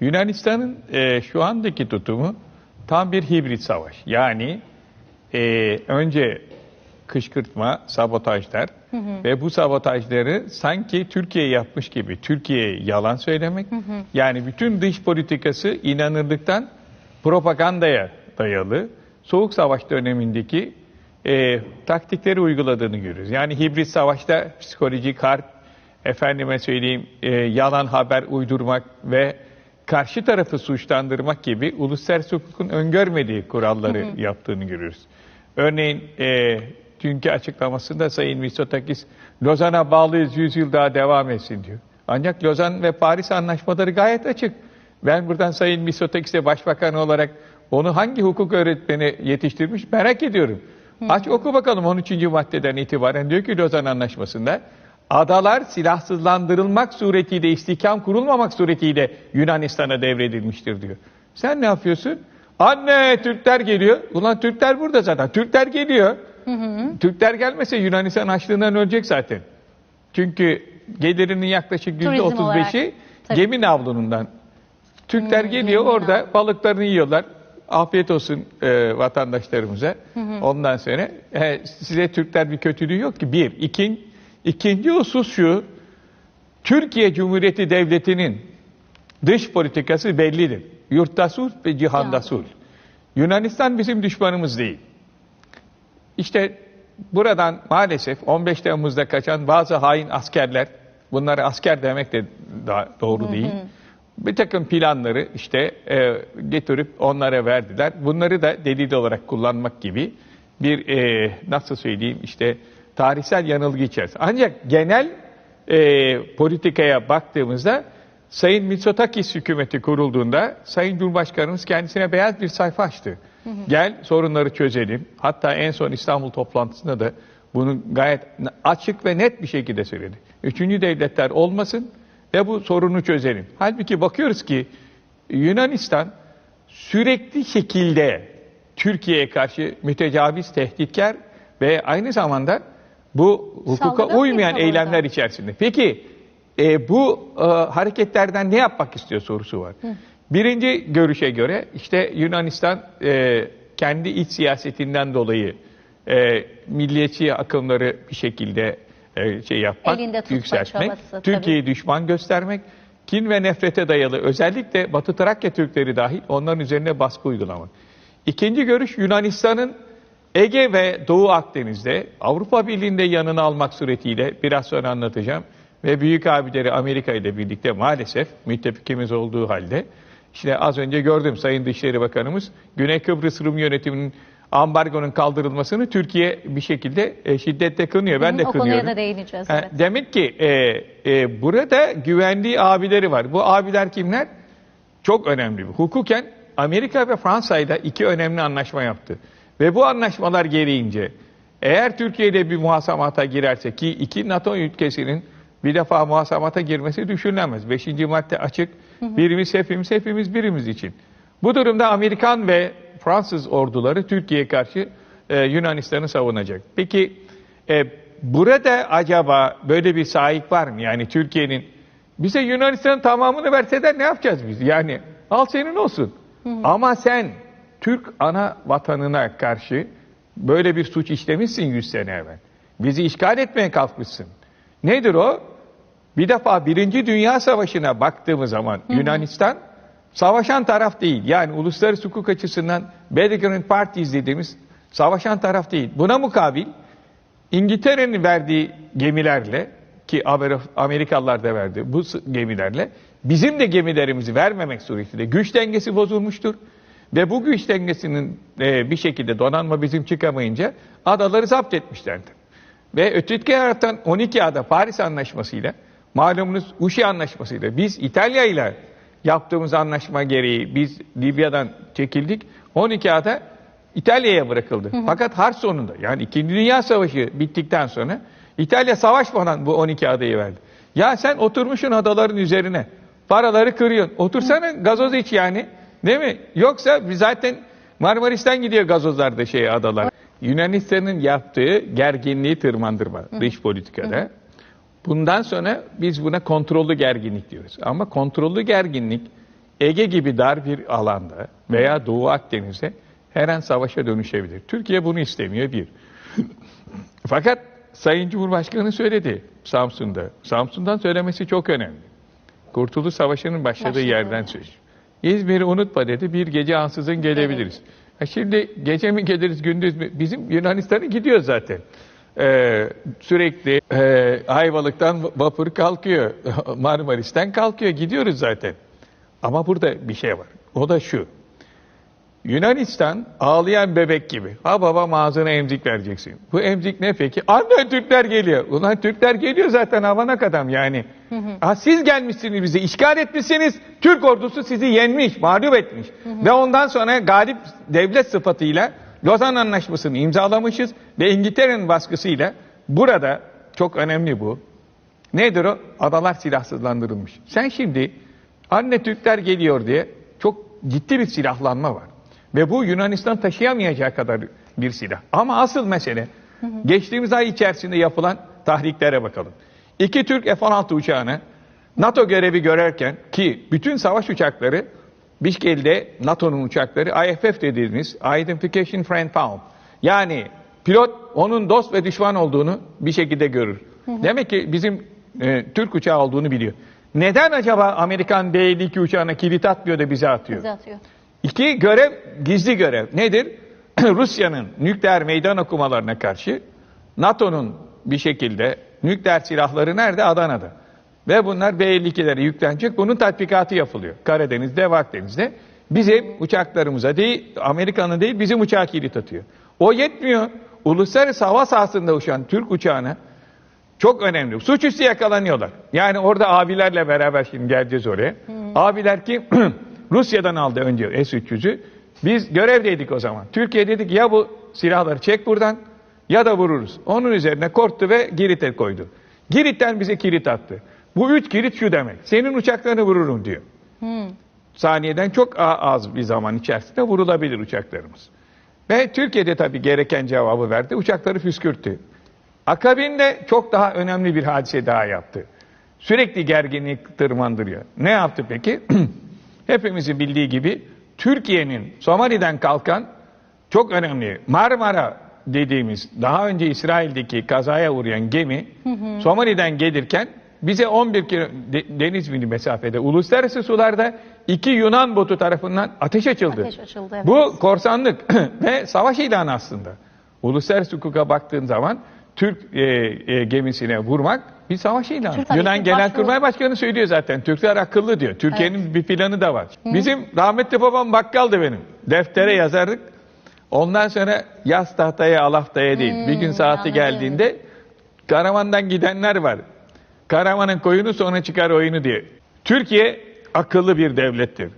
Yunanistan'ın e, şu andaki tutumu tam bir hibrit savaş. Yani e, önce kışkırtma, sabotajlar ve bu sabotajları sanki Türkiye yapmış gibi Türkiye'ye yalan söylemek. Yani bütün dış politikası inanırlıktan propagandaya dayalı. Soğuk Savaş dönemindeki e, taktikleri uyguladığını görüyoruz. Yani hibrit savaşta psikolojik harp, efendime söyleyeyim e, yalan haber uydurmak ve karşı tarafı suçlandırmak gibi uluslararası hukukun öngörmediği kuralları yaptığını görüyoruz. Örneğin e, dünkü açıklamasında Sayın Mitsotakis, Lozan'a bağlıyız 100 yıl daha devam etsin diyor. Ancak Lozan ve Paris anlaşmaları gayet açık. Ben buradan Sayın Mitsotakis'e başbakan olarak onu hangi hukuk öğretmeni yetiştirmiş merak ediyorum. Aç oku bakalım 13. maddeden itibaren diyor ki Lozan Anlaşması'nda adalar silahsızlandırılmak suretiyle istihkam kurulmamak suretiyle Yunanistan'a devredilmiştir diyor. Sen ne yapıyorsun? Anne Türkler geliyor. Ulan Türkler burada zaten. Türkler geliyor. Türkler gelmese Yunanistan açlığından ölecek zaten. Çünkü gelirinin yaklaşık yüzde Turizm otuz beşi olarak, tabii. gemi navlunundan. Türkler geliyor gemi orada balıklarını yiyorlar. Afiyet olsun e, vatandaşlarımıza. Ondan sonra e, size Türkler bir kötülüğü yok ki. Bir. İkin, ikinci husus şu. Türkiye Cumhuriyeti Devleti'nin dış politikası bellidir. Yurtta sulh ve cihanda sulh. Yunanistan bizim düşmanımız değil. İşte buradan maalesef 15 Temmuz'da kaçan bazı hain askerler, bunlara asker demek de da- doğru değil. Bir takım planları işte e, getirip onlara verdiler. Bunları da delil olarak kullanmak gibi bir e, nasıl söyleyeyim işte tarihsel yanılgı içerisinde. Ancak genel e, politikaya baktığımızda Sayın Mitsotakis hükümeti kurulduğunda Sayın Cumhurbaşkanımız kendisine beyaz bir sayfa açtı. Gel sorunları çözelim. Hatta en son İstanbul toplantısında da bunu gayet açık ve net bir şekilde söyledi. Üçüncü devletler olmasın ve bu sorunu çözelim. Halbuki bakıyoruz ki Yunanistan sürekli şekilde Türkiye'ye karşı mütecaviz, tehditkar ve aynı zamanda bu hukuka uymayan eylemler içerisinde. Peki e, bu e, hareketlerden ne yapmak istiyor sorusu var. Birinci görüşe göre işte Yunanistan e, kendi iç siyasetinden dolayı e, milliyetçi akımları bir şekilde e, şey yapmak, Elinde yükseltmek. Türkiye'yi düşman göstermek, kin ve nefrete dayalı özellikle Batı Trakya Türkleri dahil onların üzerine baskı uygulamak. İkinci görüş Yunanistan'ın Ege ve Doğu Akdeniz'de Avrupa Birliği'nde yanına almak suretiyle biraz sonra anlatacağım ve büyük abileri Amerika ile birlikte maalesef müttefikimiz olduğu halde işte az önce gördüm Sayın Dışişleri Bakanımız Güney Kıbrıs Rum yönetiminin ambargonun kaldırılmasını Türkiye bir şekilde e, şiddetle kınıyor. Ben Hı, de o kınıyorum. konuya da değineceğiz. Evet. Demek ki e, e, burada güvendiği abileri var. Bu abiler kimler? Çok önemli. Hukuken Amerika ve Fransa ile iki önemli anlaşma yaptı. Ve bu anlaşmalar gereğince eğer Türkiye ile bir muhasamata girerse ki iki NATO ülkesinin bir defa muhasamata girmesi düşünülemez. Beşinci madde açık. Birimiz hepimiz, hepimiz birimiz için. Bu durumda Amerikan ve Fransız orduları Türkiye'ye karşı e, Yunanistan'ı savunacak. Peki e, burada acaba böyle bir sahip var mı? Yani Türkiye'nin bize Yunanistan'ın tamamını verseler ne yapacağız biz? Yani al senin olsun. Ama sen Türk ana vatanına karşı böyle bir suç işlemişsin 100 sene evvel. Bizi işgal etmeye kalkmışsın. Nedir o? Bir defa Birinci Dünya Savaşı'na baktığımız zaman Yunanistan savaşan taraf değil. Yani uluslararası hukuk açısından belligerent parties dediğimiz savaşan taraf değil. Buna mukabil İngiltere'nin verdiği gemilerle ki Amer- Amerikalılar da verdi bu gemilerle bizim de gemilerimizi vermemek suretiyle güç dengesi bozulmuştur. Ve bu güç dengesinin e, bir şekilde donanma bizim çıkamayınca adaları zapt etmişlerdir. Ve öteki taraftan 12 ada Paris Anlaşması'yla malumunuz Uşi Anlaşması'yla biz İtalya ile yaptığımız anlaşma gereği biz Libya'dan çekildik. 12 ada İtalya'ya bırakıldı. Fakat harp sonunda yani 2. Dünya Savaşı bittikten sonra İtalya savaşmadan bu 12 adayı verdi. Ya sen oturmuşsun adaların üzerine. Paraları kırıyorsun. Otursana gazoz iç yani. Değil mi? Yoksa zaten Marmaris'ten gidiyor gazozlarda şey adalar. Yunanistan'ın yaptığı gerginliği tırmandırma dış politikada. Bundan sonra biz buna kontrollü gerginlik diyoruz. Ama kontrollü gerginlik Ege gibi dar bir alanda veya Doğu Akdeniz'de her an savaşa dönüşebilir. Türkiye bunu istemiyor bir. Fakat Sayın Cumhurbaşkanı söyledi Samsun'da. Samsun'dan söylemesi çok önemli. Kurtuluş Savaşı'nın başladığı Başladığı yerden yer. İzmir'i unutma dedi. Bir gece ansızın gelebiliriz. Ha şimdi gece mi geliriz gündüz mü? Bizim Yunanistan'a gidiyor zaten. Ee, sürekli e, Ayvalık'tan vapur kalkıyor. Marmaris'ten kalkıyor. Gidiyoruz zaten. Ama burada bir şey var. O da şu. Yunanistan ağlayan bebek gibi. Ha babam ağzına emzik vereceksin. Bu emzik ne peki? Anne Türkler geliyor. Ulan Türkler geliyor zaten havanak adam yani. Ha, siz gelmişsiniz bizi işgal etmişsiniz. Türk ordusu sizi yenmiş, mağlup etmiş. Ve ondan sonra galip devlet sıfatıyla Lozan Anlaşması'nı imzalamışız. Ve İngiltere'nin baskısıyla burada çok önemli bu. Nedir o? Adalar silahsızlandırılmış. Sen şimdi anne Türkler geliyor diye çok ciddi bir silahlanma var. Ve bu Yunanistan taşıyamayacağı kadar bir silah. Ama asıl mesele geçtiğimiz ay içerisinde yapılan tahriklere bakalım. İki Türk F-16 uçağını NATO görevi görerken ki bütün savaş uçakları Bişkel'de NATO'nun uçakları IFF dediğimiz Identification Friend Found. Yani pilot onun dost ve düşman olduğunu bir şekilde görür. Demek ki bizim e, Türk uçağı olduğunu biliyor. Neden acaba Amerikan B-52 uçağına kilit atmıyor da bize atıyor? Bize atıyor. İki görev gizli görev. Nedir? Rusya'nın nükleer meydan okumalarına karşı NATO'nun bir şekilde nükleer silahları nerede? Adana'da. Ve bunlar B-52'lere yüklenecek. Bunun tatbikatı yapılıyor. Karadeniz'de ve Akdeniz'de. Bizim uçaklarımıza değil, Amerika'nın değil bizim uçağı kilit atıyor. O yetmiyor. Uluslararası hava sahasında uçan Türk uçağına çok önemli. Suçüstü yakalanıyorlar. Yani orada abilerle beraber şimdi geleceğiz oraya. Abiler ki Rusya'dan aldı önce S-300'ü. Biz görevdeydik o zaman. Türkiye dedik ya bu silahları çek buradan ya da vururuz. Onun üzerine korktu ve Girit'e koydu. Girit'ten bize kilit attı. Bu üç kilit şu demek. Senin uçaklarını vururum diyor. Saniyeden çok az bir zaman içerisinde vurulabilir uçaklarımız. Ve Türkiye'de tabii gereken cevabı verdi. Uçakları püskürttü. Akabinde çok daha önemli bir hadise daha yaptı. Sürekli gerginlik tırmandırıyor. Ne yaptı peki? Hepimizin bildiği gibi Türkiye'nin Somali'den kalkan çok önemli Marmara dediğimiz daha önce İsrail'deki kazaya uğrayan gemi Somali'den gelirken bize 11 kilo de- deniz mili mesafede uluslararası sularda iki Yunan botu tarafından ateş açıldı. Ateş açıldı, evet. Bu korsanlık ve savaş ilanı aslında. Uluslararası hukuka baktığın zaman Türk e, e, gemisine vurmak bir savaş ilanı. Tabii Yunan ki Genelkurmay Başkanı söylüyor zaten. Türkler akıllı diyor. Türkiye'nin bir planı da var. Bizim rahmetli babam bakkaldı benim. Deftere yazardık. Ondan sonra yaz tahtaya alaftaya değil. bir gün saati anladım. geldiğinde karavandan gidenler var. Karavanın koyunu sonra çıkar oyunu diye. Türkiye akıllı bir devlettir.